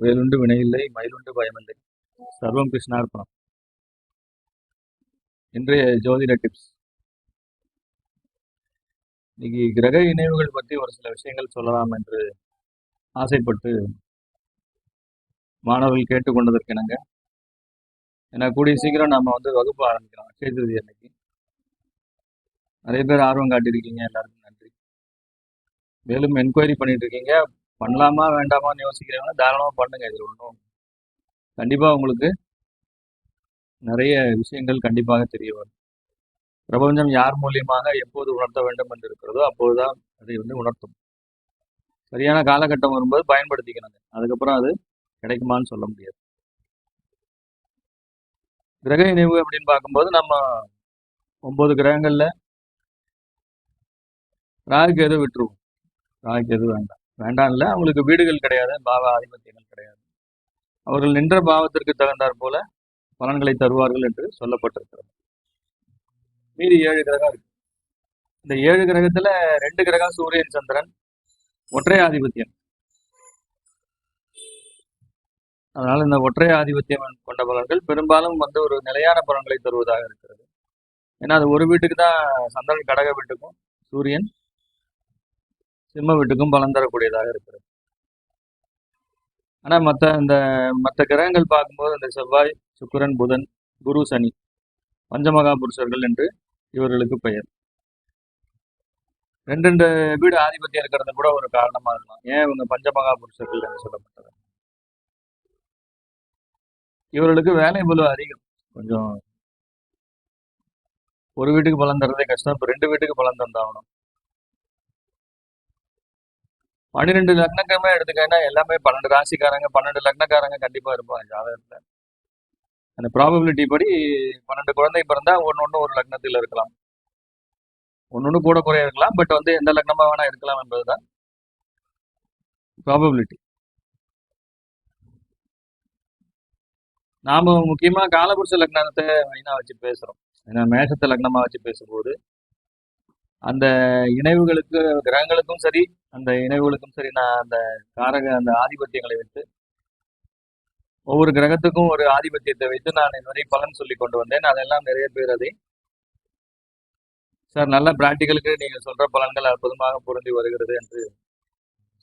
வேலுண்டு வினையில்லை மயிலுண்டு பயமில்லை. சர்வம் கிருஷ்ணார்ப்பணம் இன்றைய ஜோதிட டிப்ஸ் இன்னைக்கு கிரக இணைவுகள் பற்றி ஒரு சில விஷயங்கள் சொல்லலாம் என்று ஆசைப்பட்டு மாணவர்கள் கேட்டுக்கொண்டதற்கு இணங்க ஏன்னா கூடிய சீக்கிரம் நம்ம வந்து வகுப்பு ஆரம்பிக்கிறோம் அக்ஷய திருதி அன்னைக்கு. நிறைய பேர் ஆர்வம் காட்டியிருக்கீங்க எல்லாருக்கும் நன்றி. மேலும் என்கொயரி பண்ணிட்டு இருக்கீங்க பண்ணலாமா வேண்டாமான்னு யோசிக்கிறவங்க தாராளமாக பண்ணுங்க. இதில் ஒன்றும் கண்டிப்பாக உங்களுக்கு நிறைய விஷயங்கள் கண்டிப்பாக தெரிய வரும். பிரபஞ்சம் யார் மூலியமாக எப்போது உணர்த்த வேண்டும் என்று இருக்கிறதோ அப்போதுதான் அதை வந்து உணர்த்தும். சரியான காலகட்டம் வரும்போது பயன்படுத்திக்கணுங்க. அதுக்கப்புறம் அது கிடைக்குமான்னு சொல்ல முடியாது. கிரக இணைவு அப்படின்னு பார்க்கும்போது நம்ம ஒன்பது கிரகங்கள்ல ராகுக்கு எதுவும் விட்டுருவோம். ராகுக்கு எது வேண்டாம். வேண்டாம் இல்லை அவங்களுக்கு வீடுகள் கிடையாது பாவ ஆதிபத்தியங்கள் கிடையாது. அவர்கள் நின்ற பாவத்திற்கு தகுந்தாற் போல பலன்களை தருவார்கள் என்று சொல்லப்பட்டிருக்கிறது. மீதி ஏழு கிரகம் இருக்கு. இந்த ஏழு கிரகத்துல ரெண்டு கிரகம் சூரியன் சந்திரன் ஒற்றை ஆதிபத்தியம். அதனால இந்த ஒற்றை ஆதிபத்தியம் கொண்ட பலன்கள் பெரும்பாலும் வந்து ஒரு நிலையான பலன்களை தருவதாக இருக்கிறது. ஏன்னா அது ஒரு வீட்டுக்கு தான் சந்திரன் கடக வீட்டுக்கும் சூரியன் சிம்ம வீட்டுக்கும் பலன் தரக்கூடியதாக இருக்கிறது. ஆனா மற்ற இந்த மற்ற கிரகங்கள் பார்க்கும்போது இந்த செவ்வாய் சுக்கிரன் புதன் குரு சனி பஞ்சமகா புருஷர்கள் என்று இவர்களுக்கு பெயர். ரெண்டு ரெண்டு வீடு ஆதிபத்தியம் இருக்கிறது கூட ஒரு காரணமாக இருக்கலாம். ஏன் இவங்க பஞ்சமகா புருஷர்கள் என்று சொல்லப்பட்டது? இவர்களுக்கு வேலை பலு அதிகம். கொஞ்சம் ஒரு வீட்டுக்கு பலன் தரதே கஷ்டம். இப்போ ரெண்டு வீட்டுக்கு பலன் தந்தாகணும். பன்னிரெண்டு லக்னக்கமே எடுத்துக்கன்னா எல்லாமே பன்னெண்டு ராசிக்காரங்க பன்னெண்டு லக்னக்காரங்க கண்டிப்பா இருப்பாங்க ஜாதகத்துல. அந்த ப்ராபபிலிட்டி படி பன்னெண்டு குழந்தை பிறந்தா ஒன்று ஒன்று ஒரு லக்னத்தில் இருக்கலாம். ஒன்று ஒன்று கூட குறைய இருக்கலாம் பட் வந்து எந்த லக்னமா வேணா இருக்கலாம் என்பதுதான் ப்ராபபிலிட்டி நாம முக்கியமா காலபுருஷ லக்னத்தை மெயினா வச்சு பேசுறோம். ஏன்னா மேஷத்தை லக்னமா வச்சு பேசும்போது அந்த இணைவுகளுக்கு கிரகங்களுக்கும் சரி அந்த இணைவுகளுக்கும் சரி நான் அந்த காரக அந்த ஆதிபத்தியங்களை வைத்து ஒவ்வொரு கிரகத்துக்கும் ஒரு ஆதிபத்தியத்தை வைத்து நான் இதுவரை பலன் சொல்லி கொண்டு வந்தேன். அதெல்லாம் நிறைய பேர் அதை சார் நல்ல பிராண்டிகளுக்கு நீங்கள் சொல்ற பலன்கள் அற்புதமாக பொருந்தி வருகிறது என்று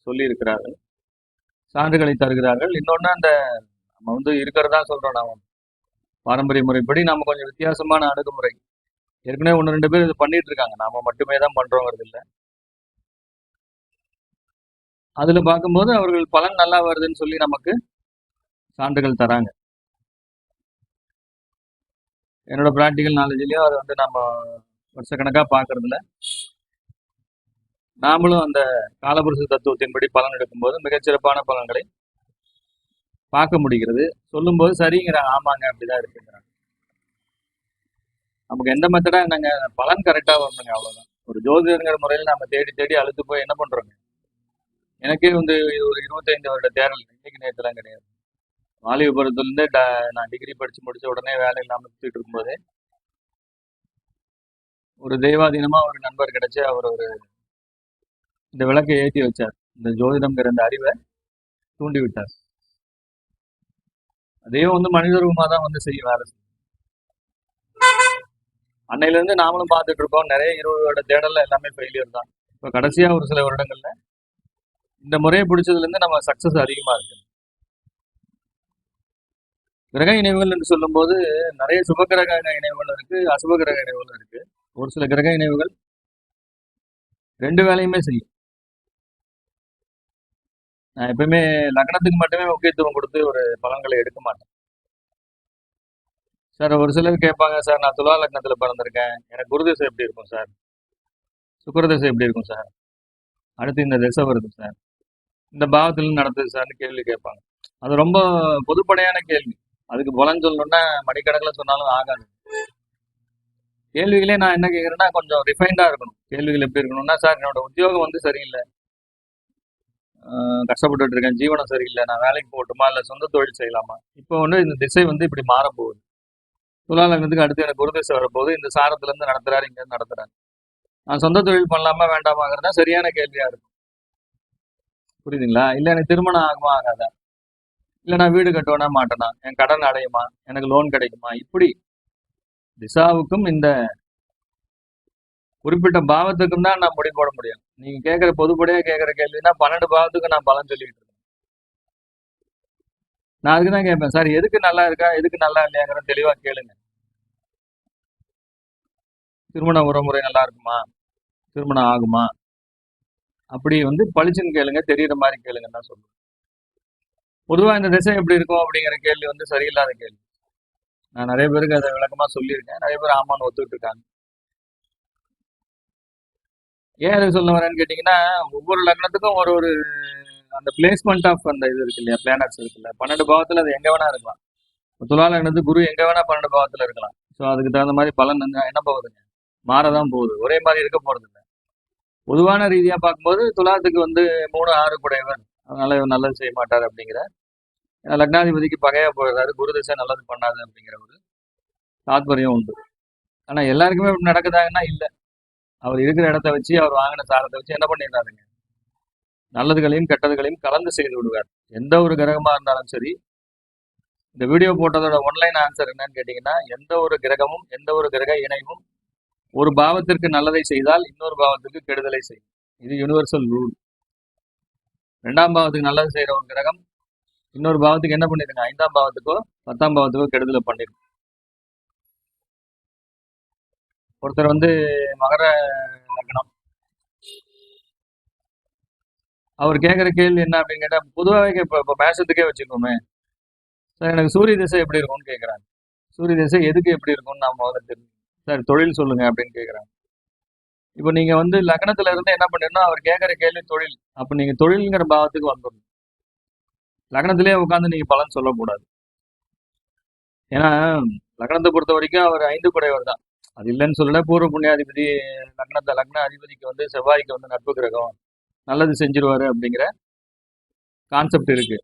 சொல்லி இருக்கிறார்கள் சான்றுகளை தருகிறார்கள். இன்னொன்று அந்த நம்ம வந்து இருக்கிறதா சொல்றோம் நாம். பாரம்பரிய முறைப்படி நம்ம கொஞ்சம் வித்தியாசமான அணுகுமுறை. ஏற்கனவே ஒன்று ரெண்டு பேர் இது பண்ணிட்டு இருக்காங்க. நாம மட்டுமே தான் பண்றோங்கிறது இல்லை. அதில் பார்க்கும்போது அவர்கள் பலன் நல்லா வருதுன்னு சொல்லி நமக்கு சான்றுகள் தராங்க. என்னோட ப்ராக்டிக்கல் நாலேஜ்லேயும் அதை வந்து நம்ம வருஷக்கணக்காக பார்க்கறதுல நாமளும் அந்த காலபுருஷ தத்துவத்தின்படி பலன் எடுக்கும்போது மிகச்சிறப்பான பலன்களை பார்க்க முடிகிறது. சொல்லும்போது சரிங்கிறாங்க. ஆமாங்க அப்படிதான் இருக்குங்கிறாங்க. நமக்கு எந்த மெத்தடா என்னங்க பலன் கரெக்டா வரணுங்க அவ்வளவுதான். ஒரு ஜோதிடங்கிற முறையில் நம்ம தேடி தேடி அழுத்து போய் என்ன பண்றோங்க? எனக்கே வந்து ஒரு இருபத்தைந்து வருட தேடல் இன்னைக்கு நேரத்துலாம் கிடையாது. வாலிபுரத்துலேருந்து நான் டிகிரி படிச்சு முடிச்ச உடனே வேலை இல்லாமல் சுற்றிட்டு இருக்கும்போது ஒரு தெய்வாதீனமா ஒரு நண்பர் கிடைச்சு அவர் ஒரு இந்த விளக்கை ஏற்றி வச்சார். இந்த ஜோதிடம்ங்கிற இந்த அறிவை தூண்டி விட்டார் அதையும் வந்து மனித உருவமாக தான் வந்து செய்யும் வேலை. செய்யும். அன்னையில இருந்து நாமளும் பார்த்துட்டு இருக்கோம் நிறைய இருபது வருட எல்லாமே ஃபெயிலியர் தான். இப்போ கடைசியாக ஒரு சில வருடங்கள்ல இந்த முறையை பிடிச்சதுலேருந்து நம்ம சக்சஸ் அதிகமாக இருக்கு. கிரக இணைவுகள் என்று சொல்லும்போது நிறைய சுபகிரக இணைவுகள் இருக்கு அசுப கிரக இணைவுகள் இருக்கு. ஒரு சில கிரக இணைவுகள் ரெண்டு வேலையுமே செய்யும். நான் எப்பயுமே லக்னத்துக்கு மட்டுமே முக்கியத்துவம் கொடுத்து ஒரு பலன்களை எடுக்க மாட்டேன். சார் ஒரு சிலர் கேட்பாங்க சார் நான் துலா லக்னத்தில் பிறந்திருக்கேன். எனக்கு குருதிசை எப்படி இருக்கும் சார்? சுக்கரதிசை எப்படி இருக்கும் சார்? அடுத்து இந்த திசை வருது சார். இந்த பாவத்தில் நடத்துது சார்னு கேள்வி கேட்பாங்க. அது ரொம்ப பொதுப்படையான கேள்வி. அதுக்கு பலன் சொல்லணும்னா மணிக்கணக்கில் சொன்னாலும் ஆகாது. கேள்விகளே நான் என்ன கேட்குறேன்னா கொஞ்சம் ரிஃபைண்டாக இருக்கணும். கேள்விகள் எப்படி இருக்கணும்னா சார் என்னோட உத்தியோகம் வந்து சரியில்லை. கஷ்டப்பட்டுட்டு இருக்கேன். ஜீவனம் சரியில்லை. நான் வேலைக்கு போகட்டுமா? இல்லை சொந்த தொழில் செய்யலாமா? இப்போ வந்து இந்த திசை வந்து இப்படி மாறப்போகுது. துலா அடுத்து எனக்கு குருதிசை வரும்போது இந்த சாரத்துல இருந்து நடத்துறாரு இங்க இருந்து நடத்துறாரு. நான் சொந்த தொழில் பண்ணலாமா வேண்டாமாங்கிறது தான் சரியான கேள்வியா இருக்கும். புரியுதுங்களா? இல்ல எனக்கு திருமணம் ஆகுமா ஆகாதா? இல்லை நான் வீடு கட்டுவேனா மாட்டேனா? என் கடன் அடையுமா? எனக்கு லோன் கிடைக்குமா? இப்படி திசாவுக்கும் இந்த குறிப்பிட்ட பாவத்துக்கும் தான் நான் முடிவு போட முடியும். நீங்க கேட்குற பொதுப்படியா கேட்குற கேள்வினா பன்னெண்டு பாவத்துக்கு நான் பலன் சொல்லிட்டு இருக்கேன். நான் அதுக்கு தான் கேட்பேன் சார் எதுக்கு நல்லா இருக்கா? எதுக்கு நல்லா இல்லையாங்கிற தெளிவாக கேளுங்க. திருமண உறவுமுறை நல்லா இருக்குமா? திருமணம் ஆகுமா? அப்படி வந்து பளிச்சுன்னு கேளுங்க தெரியுற மாதிரி கேளுங்கன்னு தான் சொல்லுவேன். பொதுவாக இந்த திசை எப்படி இருக்கும் அப்படிங்கிற கேள்வி வந்து சரியில்லாத கேள்வி. நான் நிறைய பேருக்கு அதை விளக்கமாக சொல்லியிருக்கேன். நிறைய பேர் ஆமான்னு ஒத்துக்கிட்டு இருக்காங்க ஏன் அதை சொல்ல வரேன்னு கேட்டிங்கன்னா ஒவ்வொரு லக்னத்துக்கும் ஒரு ஒரு அந்த பிளேஸ்மெண்ட் ஆஃப் அந்த இது இருக்கு இல்லையா? பிளானட்ஸ் இருக்குல்ல பன்னெண்டு பாவத்துல அது எங்கே வேணா இருக்கலாம். துலால துலா குரு எங்கே வேணா பன்னெண்டு பாவத்துல இருக்கலாம். ஸோ அதுக்கு தகுந்த மாதிரி பலன் என்ன போகுதுங்க? மாறதான் போகுது. ஒரே மாதிரி இருக்க போகிறது இல்லை. பொதுவான ரீதியாக பார்க்கும்போது துலாத்துக்கு வந்து மூணு ஆறு குடையவர். அதனால இவர் நல்லது செய்ய மாட்டார் அப்படிங்கிற. லக்னாதிபதிக்கு பகையா போயிடுறாரு. குரு திசை நல்லது பண்ணாது அப்படிங்கிற ஒரு தாத்பரியம் உண்டு. ஆனால் எல்லாருக்குமே நடக்குதாங்கன்னா இல்லை. அவர் இருக்கிற இடத்த வச்சு அவர் வாங்கின சாரத்தை வச்சு என்ன பண்ணிடுறாருங்க? நல்லதுகளையும் கெட்டதுகளையும் கலந்து செய்து விடுவார். எந்த ஒரு கிரகமாக இருந்தாலும் சரி இந்த வீடியோ போட்டதோட ஒன்லைன் ஆன்சர் என்னன்னு கேட்டீங்கன்னா எந்த ஒரு கிரகமும் எந்த ஒரு கிரக இணைவும் ஒரு பாவத்திற்கு நல்லதை செய்தால் இன்னொரு பாவத்திற்கு கெடுதலை செய்யும். இது யுனிவர்சல் ரூல் ரெண்டாம் பாவத்துக்கு நல்லது செய்கிற ஒரு கிரகம் இன்னொரு பாவத்துக்கு என்ன பண்ணிருங்க ஐந்தாம் பாவத்துக்கோ பத்தாம் பாவத்துக்கோ கெடுதலை பண்ணிருக்கு ஒருத்தர் வந்து மகர அவர் கேட்குற கேள்வி என்ன அப்படின்னு கேட்டால் பொதுவாகவே இப்போ இப்போ மேஷத்துக்கே வச்சுக்கோமே. சார் எனக்கு சூரிய திசை எப்படி இருக்கும்னு கேட்குறாங்க சூரிய திசை எதுக்கு எப்படி இருக்கும்னு நான் முதல்ல தெரிஞ்சு சார் தொழில் சொல்லுங்க அப்படின்னு கேட்குறாங்க இப்போ நீங்கள் வந்து லக்னத்துல இருந்து என்ன பண்ணிடணும் அவர் கேட்குற கேள்வி தொழில். அப்போ நீங்கள் தொழிலுங்கிற பாவத்துக்கு வந்துடணும். லக்னத்திலே உட்காந்து நீங்கள் பலன் சொல்லக்கூடாது. ஏன்னா லக்னத்தை பொறுத்த வரைக்கும் அவர் ஐந்து குறைவர் தான். அது இல்லைன்னு சொல்லல. பூர்வ புண்ணியாதிபதி லக்னத்தை லக்ன அதிபதிக்கு வந்து செவ்வாய்க்கு வந்து நட்பு கிரகம். நல்லது செஞ்சிருவாரு அப்படிங்கிற கான்செப்ட் இருக்கு.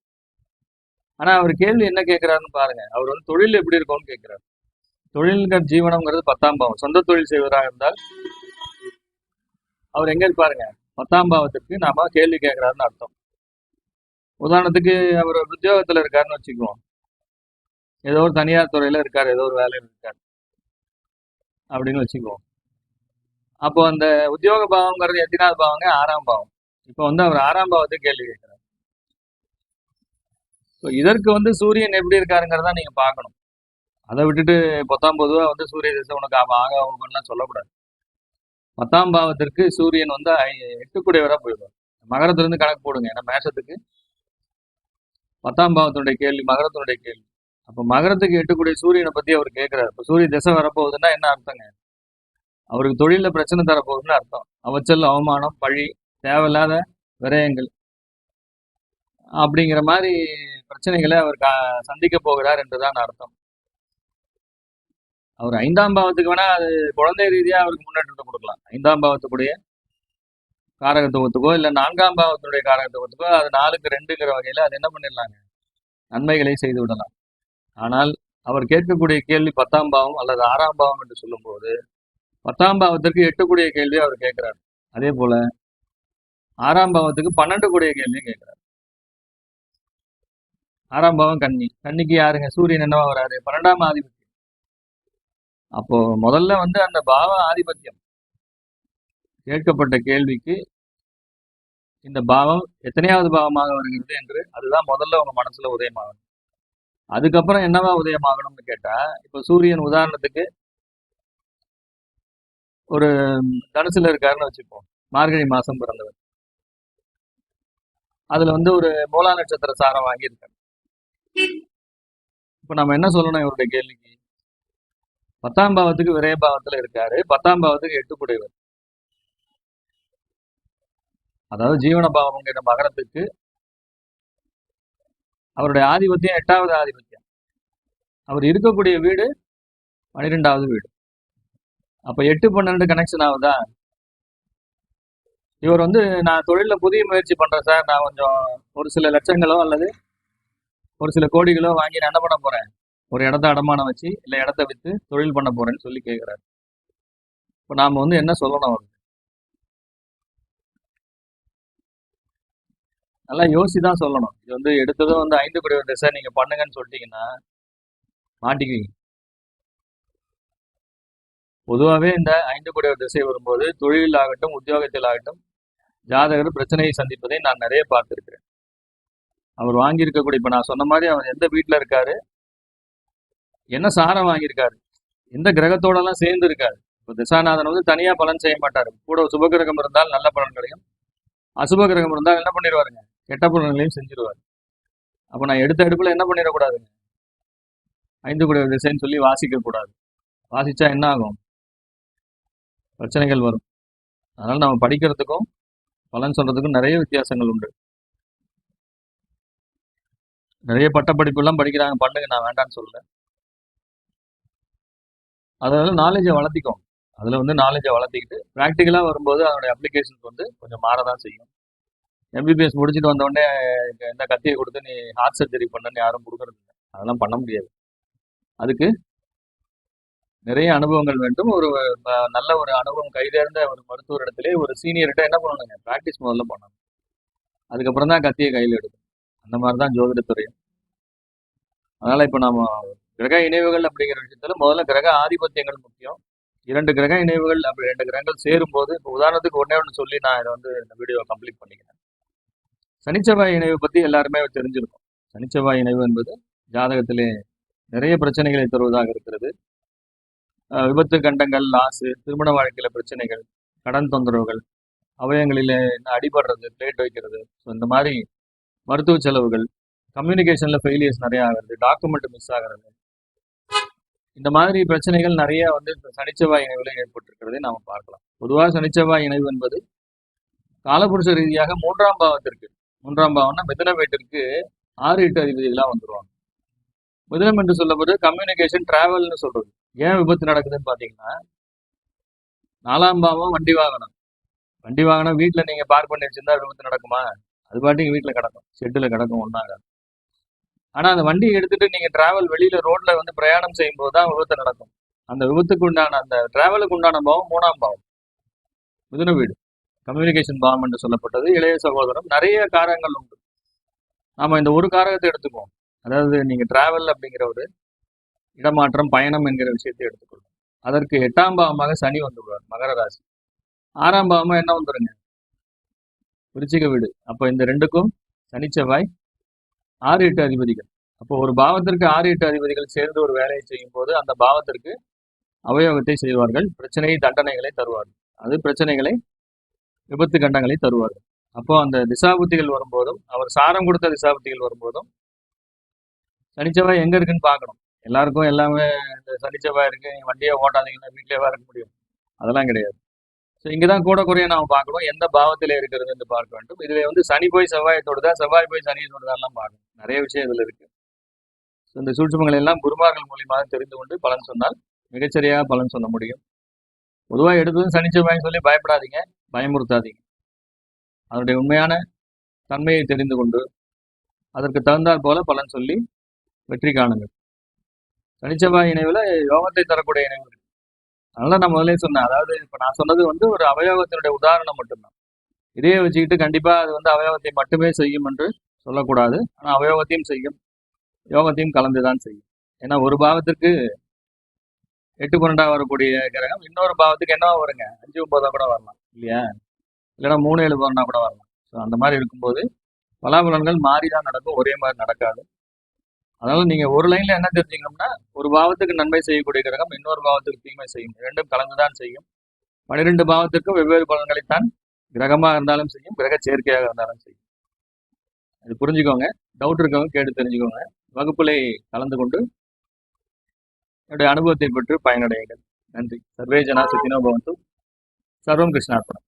ஆனா அவர் கேள்வி என்ன கேட்கிறாருன்னு பாருங்க. அவர் வந்து தொழில் எப்படி இருக்கும்னு கேட்கிறார் தொழில்கள் ஜீவனம்ங்கிறது பத்தாம் பாவம். சொந்த தொழில் செய்வதாக இருந்தால் அவர் எங்க இருப்பாருங்க? பத்தாம் பாவத்திற்கு நாம கேள்வி கேட்கிறாருன்னு அர்த்தம். உதாரணத்துக்கு அவர் உத்தியோகத்துல இருக்காருன்னு வச்சுக்குவோம். ஏதோ ஒரு தனியார் துறையில இருக்காரு ஏதோ ஒரு வேலையில இருக்காரு அப்படின்னு வச்சுக்குவோம். அப்போ அந்த உத்தியோக பாவங்கிறது எத்தனாவது பாவங்க? ஆறாம் பாவம். இப்போ வந்து அவர் ஆறாம் பாவத்துக்கு கேள்வி கேட்கிறார். ஸோ இதற்கு வந்து சூரியன் எப்படி இருக்காருங்கிறதா நீங்க பார்க்கணும். அதை விட்டுட்டு பத்தாம் பொதுவா வந்து சூரிய திசை உனக்கு ஆக உனக்குலாம் சொல்லக்கூடாது. பத்தாம் பாவத்திற்கு சூரியன் வந்து ஐ- எட்டுக்குடையவராக போயிடுவார். மகரத்திலிருந்து கணக்கு போடுங்க ஏன்னா மேஷத்துக்கு. பத்தாம் பாவத்தினுடைய கேள்வி மகரத்தினுடைய கேள்வி. அப்போ மகரத்துக்கு எட்டுக்குடைய சூரியனை பத்தி அவர் கேட்கிறார். இப்போ சூரிய திசை வரப்போகுதுன்னா என்ன அர்த்தங்க? அவருக்கு தொழில பிரச்சனை தரப்போகுதுன்னு அர்த்தம். அவச்சல் அவமானம் பழி தேவையில்லாத விரயங்கள் அப்படிங்கிற மாதிரி பிரச்சனைகளை அவர் கா- சந்திக்க போகிறார் என்றுதான் அர்த்தம். அவர் ஐந்தாம் பாவத்துக்கு வேணா அது குழந்தை ரீதியாக அவருக்கு முன்னேற்றத்தை கொடுக்கலாம். ஐந்தாம் பாவத்துக்குடைய காரகத்துவத்துக்கோ இல்லை நான்காம் பாவத்தினுடைய காரகத்துவத்துக்கோ அது நாலுக்கு ரெண்டுங்கிற வகையில் அது என்ன பண்ணிடலாங்க? நன்மைகளை செய்து விடலாம். ஆனால் அவர் கேட்கக்கூடிய கேள்வி பத்தாம் பாவம் அல்லது ஆறாம் பாவம் என்று சொல்லும்போது பத்தாம் பாவத்திற்கு எட்டுக்கூடிய கேள்வி அவர் கேட்கிறார். அதே போல ஆறாம் பாவத்துக்கு பன்னெண்டு கூடிய கேள்வி கேட்கிறார். ஆறாம் பாவம் கன்னி. கன்னிக்கு யாருங்க? சூரியன் என்னவா வராரு? பன்னெண்டாம் ஆதிபத்தியம். அப்போ முதல்ல வந்து அந்த பாவ ஆதிபத்தியம். கேட்கப்பட்ட கேள்விக்கு இந்த பாவம் எத்தனையாவது பாவமாக வருகிறது என்று அதுதான் முதல்ல உங்க மனசுல உதயமாகணும். அதுக்கப்புறம் என்னவா உதயமாகணும்னு கேட்டா இப்போ சூரியன் உதாரணத்துக்கு ஒரு தனுசுல இருக்காருன்னு வச்சுப்போம். மார்கழி மாசம் பிறந்தவர். அதுல வந்து ஒரு மூலா நட்சத்திர சாரம் வாங்கியிருக்காரு இப்போ நம்ம என்ன சொல்லணும் இவருடைய கேள்விக்கு? பத்தாம் பாவத்துக்கு விரைய பாவத்துல இருக்காரு. பத்தாம் பாவத்துக்கு புடைவர் அதாவது ஜீவன பாவம்ங்கிற மகரத்துக்கு அவருடைய ஆதிபத்தியம் எட்டாவது ஆதிபத்தியம். அவர் இருக்கக்கூடிய வீடு பன்னிரெண்டாவது வீடு. அப்ப எட்டு பன்னெண்டு கனெக்ஷன் ஆகுதா? இவர் வந்து நான் தொழிலில் புதிய முயற்சி பண்ணுறேன் சார். நான் கொஞ்சம் ஒரு சில லட்சங்களோ அல்லது ஒரு சில கோடிகளோ வாங்கி நான் என்ன பண்ண போகிறேன் ஒரு இடத்த அடமானம் வச்சு இல்லை இடத்த விற்று தொழில் பண்ண போகிறேன்னு சொல்லி கேட்குறாரு இப்போ நாம் வந்து என்ன சொல்லணும் அவருக்கு? நல்லா யோசி தான் சொல்லணும். இது வந்து எடுத்ததும் வந்து ஐந்து குடி திசை நீங்கள் பண்ணுங்கன்னு சொல்லிட்டீங்கன்னா மாட்டிக்குவீங்க. பொதுவாகவே இந்த ஐந்து கோடி திசை வரும்போது தொழிலில் ஆகட்டும் உத்தியோகத்தில் ஆகட்டும் ஜாதகர் பிரச்சனையை சந்திப்பதை நான் நிறைய பார்த்துருக்கிறேன். அவர் வாங்கியிருக்கக்கூடிய இப்போ நான் சொன்ன மாதிரி அவர் எந்த வீட்டில் இருக்காரு? என்ன சாரம் வாங்கியிருக்காரு? எந்த கிரகத்தோடலாம் சேர்ந்து இருக்காரு? இப்போ திசாநாதன் வந்து தனியாக பலன் செய்ய மாட்டார். கூட சுப கிரகம் இருந்தால் நல்ல பலன் கிடையும். அசுப கிரகம் இருந்தால் என்ன பண்ணிடுவாருங்க கெட்ட பலன்களையும் செஞ்சிருவார். அப்போ நான் எடுத்த எடுப்பில் என்ன பண்ணிடக்கூடாதுங்க? ஐந்து கூட திசைன்னு சொல்லி வாசிக்க கூடாது வாசிச்சா என்ன ஆகும்? பிரச்சனைகள் வரும். அதனால் நம்ம படிக்கிறதுக்கும் பலன் சொல்றதுக்கும் நிறைய வித்தியாசங்கள் உண்டு. நிறைய பட்டப்படிப்புலாம் படிக்கிறாங்க. பண்ணுங்க நான் வேண்டாம்னு சொல்லல. அதனால நாலேஜை வளர்த்திக்கும் அதில் வந்து நாலேஜை வளர்த்திக்கிட்டு ப்ராக்டிக்கலாக வரும்போது அதனுடைய அப்ளிகேஷன்ஸ் வந்து கொஞ்சம் மாறதான் செய்யும். எம்பிபிஎஸ் முடிச்சுட்டு வந்த உடனே இந்த கத்தியை கொடுத்து நீ ஹார்ட் சர்ஜரி பண்ணுன்னு யாரும் கொடுக்கறது இல்லை. அதெல்லாம் பண்ண முடியாது. அதுக்கு நிறைய அனுபவங்கள் வேண்டும். ஒரு நல்ல ஒரு அனுபவம் கைதேர்ந்த ஒரு மருத்துவர் இடத்துல ஒரு சீனியர்கிட்ட என்ன பண்ணணுங்க? ப்ராக்டிஸ் முதல்ல பண்ணணும். அதுக்கப்புறம் தான் கத்தியை கையில் எடுக்கணும். அந்த மாதிரி தான் ஜோதிடத்துறையும் அதனால இப்போ நம்ம கிரக இணைவுகள் அப்படிங்கிற விஷயத்துல முதல்ல கிரக ஆதிபத்தியங்கள் முக்கியம். இரண்டு கிரக இணைவுகள் அப்படி ரெண்டு கிரகங்கள் சேரும்போது இப்போ உதாரணத்துக்கு ஒன்றே ஒன்று சொல்லி நான் இதை வந்து இந்த வீடியோ கம்ப்ளீட் பண்ணிக்கிறேன். சனிச்செவ்வாய் இணைவு பத்தி எல்லாருமே தெரிஞ்சிருக்கும். சனிச்செவ்வாய் இணைவு என்பது ஜாதகத்திலே நிறைய பிரச்சனைகளை தருவதாக இருக்கிறது. விபத்து கண்டங்கள் லாஸு திருமண வாழ்க்கையில் பிரச்சனைகள் கடன் தொந்தரவுகள் அவயங்களில் அடிபடுறது பிளேட் வைக்கிறது. ஸோ இந்த மாதிரி மருத்துவ செலவுகள் கம்யூனிகேஷனில் ஃபெயிலியர்ஸ் நிறைய ஆகிறது டாக்குமெண்ட் மிஸ் ஆகிறது. இந்த மாதிரி பிரச்சனைகள் நிறைய வந்து இந்த சனிச்செவ்வாய் இணைவில் ஏற்பட்டிருக்கிறதை நாம் பார்க்கலாம். பொதுவாக சனிச்செவ்வாய் இணைவு என்பது காலபுருஷ ரீதியாக மூன்றாம் பாவத்திற்கு மூன்றாம் பாவம்னா மிதன வீட்டிற்கு ஆறு எட்டு அதிபதிகளாக வந்துருவாங்க. மிதனம் என்று சொல்லப்படுது கம்யூனிகேஷன் டிராவல்னு சொல்றது. ஏன் விபத்து நடக்குதுன்னு பாத்தீங்கன்னா நாலாம் பாவம் வண்டி வாகனம். வண்டி வாகனம் வீட்டில் நீங்க பார்க் பண்ணி வச்சிருந்தா விபத்து நடக்குமா? அது பாட்டுக்கு வீட்டில் கிடக்கும். ஷெட்டில் கிடக்கும் ஒன்றாகாது ஆனா அந்த வண்டியை எடுத்துட்டு நீங்க டிராவல் வெளியில ரோட்ல வந்து பிரயாணம் செய்யும்போது தான் விபத்து நடக்கும். அந்த விபத்துக்கு உண்டான அந்த டிராவலுக்கு உண்டான பாவம் மூணாம் பாவம். மிதுன வீடு. கம்யூனிகேஷன் பாவம் என்று சொல்லப்பட்டது. இளைய சகோதரம் நிறைய காரகங்கள் உண்டு. நாம இந்த ஒரு காரகத்தை எடுத்துக்குவோம். அதாவது நீங்க டிராவல் அப்படிங்கிற ஒரு இடமாற்றம் பயணம் என்கிற விஷயத்தை எடுத்துக்கொள்ளும். அதற்கு எட்டாம் பாவமாக சனி வந்துவிடுவார் மகர ராசி. ஆறாம் பாவமா என்ன வந்துருங்க? விருச்சிக வீடு. அப்போ இந்த ரெண்டுக்கும் சனிச்செவ்வாய் ஆறு எட்டு அதிபதிகள். அப்போ ஒரு பாவத்திற்கு ஆறு எட்டு அதிபதிகள் சேர்ந்து ஒரு வேலையை செய்யும் போது அந்த பாவத்திற்கு அவயோகத்தை செய்வார்கள். பிரச்சனை தண்டனைகளை தருவார்கள். அது பிரச்சனைகளை விபத்து கண்டங்களை தருவார்கள். அப்போ அந்த திசாபுத்திகள் வரும்போதும் அவர் சாரம் கொடுத்த திசாபுத்திகள் வரும்போதும் சனிச்செவ்வாய் எங்க இருக்குன்னு பார்க்கணும். எல்லாருக்கும் எல்லாமே இந்த சனிச்செவ்வாய் இருக்கு. நீங்க வண்டியை ஓட்டாதீங்கன்னா வீட்டிலேயே இருக்க முடியும். அதெல்லாம் கிடையாது. ஸோ இங்கே தான் கூட குறைய நாம பார்க்கணும். எந்த பாவத்தில் இருக்கிறது என்று பார்க்க வேண்டும். இதுல வந்து சனி போய் செவ்வாயை தொடுதா செவ்வாய் போய் சனியை தொடுதாலாம் பார்க்கணும். நிறைய விஷயம் இதுல இருக்கு. ஸோ இந்த சூட்சுமங்கள் எல்லாம் குருமார்கள் மூலியமாக தெரிந்து கொண்டு பலன் சொன்னால் மிகச்சரியாக பலன் சொல்ல முடியும். பொதுவாக எடுத்ததும் சனி சொல்லி பயப்படாதீங்க. பயமுறுத்தாதீங்க. அதனுடைய உண்மையான தன்மையை தெரிந்து கொண்டு அதற்கு தகுந்தாற் போல பலன் சொல்லி வெற்றி காணுங்கள். சனிச்செவ்வாய் இணைவில் யோகத்தை தரக்கூடிய இணைவு. அதனால நான் முதலே சொன்னேன். அதாவது இப்போ நான் சொன்னது வந்து ஒரு அவயோகத்தினுடைய உதாரணம் மட்டும்தான். இதையே வச்சுக்கிட்டு கண்டிப்பாக அது வந்து அவயோகத்தை மட்டுமே செய்யும் என்று சொல்லக்கூடாது. ஆனால் அவயோகத்தையும் செய்யும். யோகத்தையும் கலந்து தான் செய்யும். ஏன்னா ஒரு பாவத்திற்கு எட்டு பன்னெண்டாக வரக்கூடிய கிரகம் இன்னொரு பாவத்துக்கு என்னவா வருங்க? அஞ்சு ஒன்பதாக கூட வரலாம். இல்லையா? இல்லைன்னா மூணு ஏழு பன்னெண்டா கூட வரலாம். ஸோ அந்த மாதிரி இருக்கும்போது பலாபலன்கள் மாறி தான் நடக்கும். ஒரே மாதிரி நடக்காது. அதனால நீங்க ஒரு லைன்ல என்ன தெரிஞ்சுக்கணும்னா ஒரு பாவத்துக்கு நன்மை செய்யக்கூடிய கிரகம் இன்னொரு பாவத்துக்கு தீமை செய்யும். ரெண்டும் கலந்துதான் செய்யும். பனிரெண்டு பாவத்துக்கும் வெவ்வேறு பலன்களைத்தான் கிரகமாக இருந்தாலும் செய்யும் கிரக சேர்க்கையாக இருந்தாலும் செய்யும். அது புரிஞ்சுக்கோங்க. டவுட் இருக்கவங்க கேட்டு தெரிஞ்சுக்கோங்க. வகுப்புலை கலந்து கொண்டு என்னுடைய அனுபவத்தை பெற்று பயனடையுங்கள். நன்றி. சர்வே ஜனா சுத்தினோ பவந்தும் சர்வம் கிருஷ்ணார்ப்பணம்